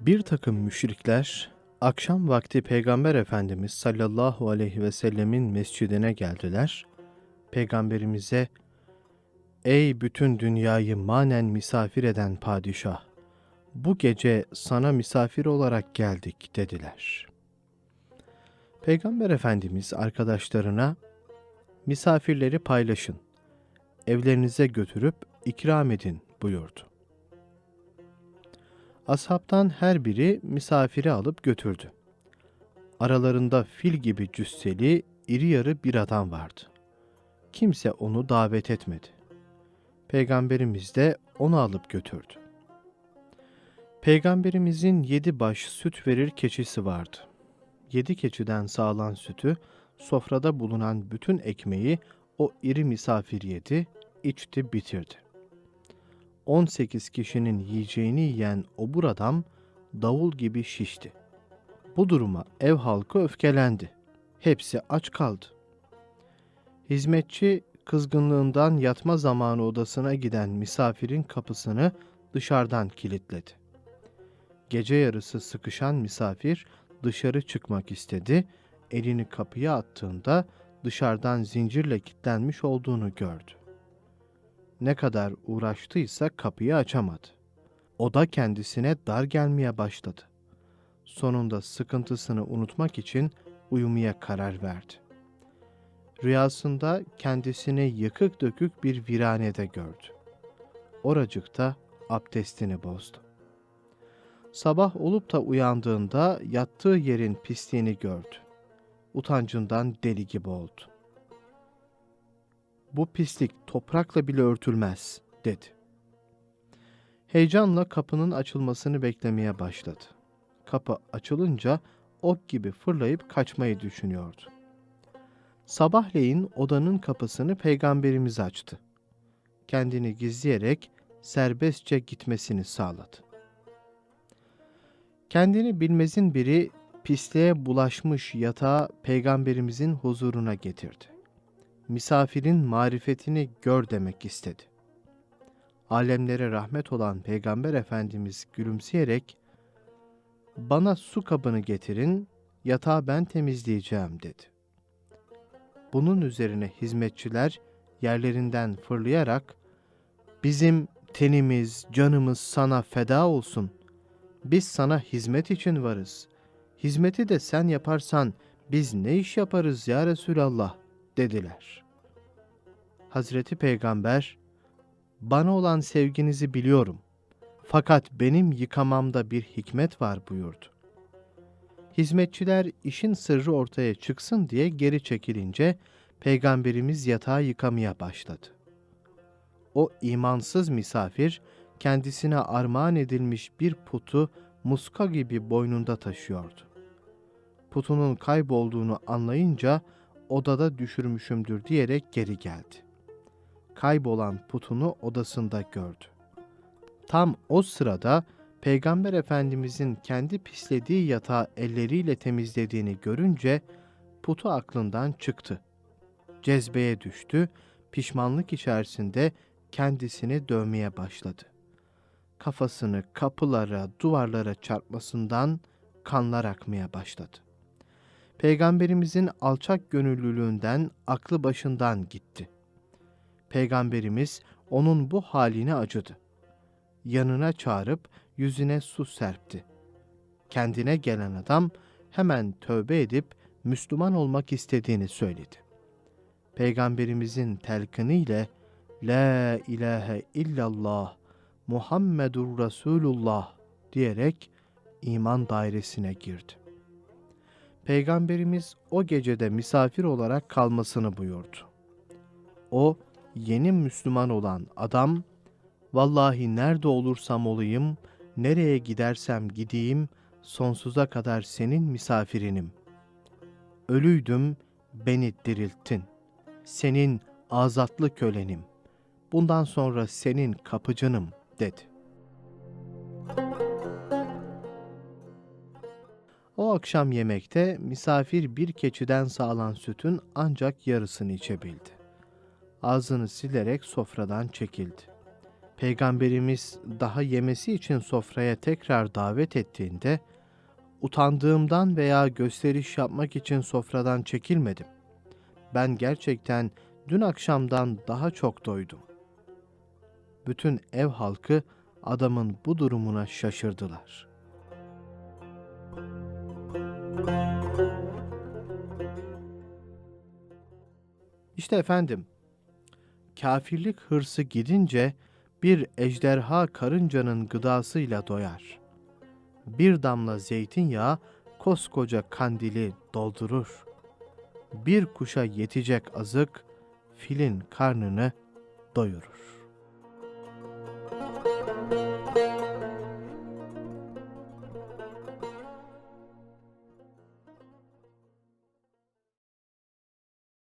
Bir takım müşrikler akşam vakti Peygamber Efendimiz sallallahu aleyhi ve sellemin mescidine geldiler. Peygamberimize Ey bütün dünyayı manen misafir eden padişah! Bu gece sana misafir olarak geldik dediler. Peygamber Efendimiz arkadaşlarına misafirleri paylaşın, evlerinize götürüp ikram edin buyurdu. Ashabtan her biri misafiri alıp götürdü. Aralarında fil gibi cüsseli, iri yarı bir adam vardı. Kimse onu davet etmedi. Peygamberimiz de onu alıp götürdü. Peygamberimizin yedi baş süt verir keçisi vardı. Yedi keçiden sağlan sütü, sofrada bulunan bütün ekmeği o iri misafir yedi, içti bitirdi. 18 kişinin yiyeceğini yiyen obur adam davul gibi şişti. Bu duruma ev halkı öfkelendi. Hepsi aç kaldı. Hizmetçi kızgınlığından yatma zamanı odasına giden misafirin kapısını dışarıdan kilitledi. Gece yarısı sıkışan misafir dışarı çıkmak istedi. Elini kapıya attığında dışarıdan zincirle kilitlenmiş olduğunu gördü. Ne kadar uğraştıysa kapıyı açamadı. O da kendisine dar gelmeye başladı. Sonunda sıkıntısını unutmak için uyumaya karar verdi. Rüyasında kendisini yıkık dökük bir viranede gördü. Oracıkta abdestini bozdu. Sabah olup da uyandığında yattığı yerin pisliğini gördü. Utancından deli gibi oldu. Bu pislik toprakla bile örtülmez, dedi. Heyecanla kapının açılmasını beklemeye başladı. Kapı açılınca ok gibi fırlayıp kaçmayı düşünüyordu. Sabahleyin odanın kapısını peygamberimiz açtı. Kendini gizleyerek serbestçe gitmesini sağladı. Kendini bilmezin biri pisliğe bulaşmış yatağı peygamberimizin huzuruna getirdi. Misafirin marifetini gör demek istedi. Alemlere rahmet olan Peygamber Efendimiz gülümseyerek bana su kabını getirin, yatağı ben temizleyeceğim dedi. Bunun üzerine hizmetçiler yerlerinden fırlayarak bizim tenimiz, canımız sana feda olsun. Biz sana hizmet için varız. Hizmeti de sen yaparsan biz ne iş yaparız ya Resulallah dediler. Hazreti Peygamber bana olan sevginizi biliyorum. Fakat benim yıkamamda bir hikmet var buyurdu. Hizmetçiler işin sırrı ortaya çıksın diye geri çekilince Peygamberimiz yatağı yıkamaya başladı. O imansız misafir kendisine armağan edilmiş bir putu muska gibi boynunda taşıyordu. Putunun kaybolduğunu anlayınca odada düşürmüşümdür diyerek geri geldi. Kaybolan putunu odasında gördü. Tam o sırada Peygamber Efendimizin kendi pislediği yatağı elleriyle temizlediğini görünce putu aklından çıktı. Cezbeye düştü, pişmanlık içerisinde kendisini dövmeye başladı. Kafasını kapılara, duvarlara çarpmasından kanlar akmaya başladı. Peygamberimizin alçak gönüllülüğünden aklı başından gitti. Peygamberimiz onun bu haline acıdı. Yanına çağırıp yüzüne su serpti. Kendine gelen adam hemen tövbe edip Müslüman olmak istediğini söyledi. Peygamberimizin telkini ile La ilahe illallah Muhammedur Resulullah diyerek iman dairesine girdi. Peygamberimiz o gecede misafir olarak kalmasını buyurdu. O yeni Müslüman olan adam, vallahi nerede olursam olayım, nereye gidersem gideyim, sonsuza kadar senin misafirinim. Ölüydüm, beni dirilttin. Senin azatlı kölenim. Bundan sonra senin kapıcınım, dedi. O akşam yemekte misafir bir keçiden sağlan sütün ancak yarısını içebildi. Ağzını silerek sofradan çekildi. Peygamberimiz daha yemesi için sofraya tekrar davet ettiğinde utandığımdan veya gösteriş yapmak için sofradan çekilmedim. Ben gerçekten dün akşamdan daha çok doydum. Bütün ev halkı adamın bu durumuna şaşırdılar. İşte efendim, kafirlik hırsı gidince bir ejderha karıncanın gıdasıyla doyar. Bir damla zeytinyağı koskoca kandili doldurur. Bir kuşa yetecek azık filin karnını doyurur.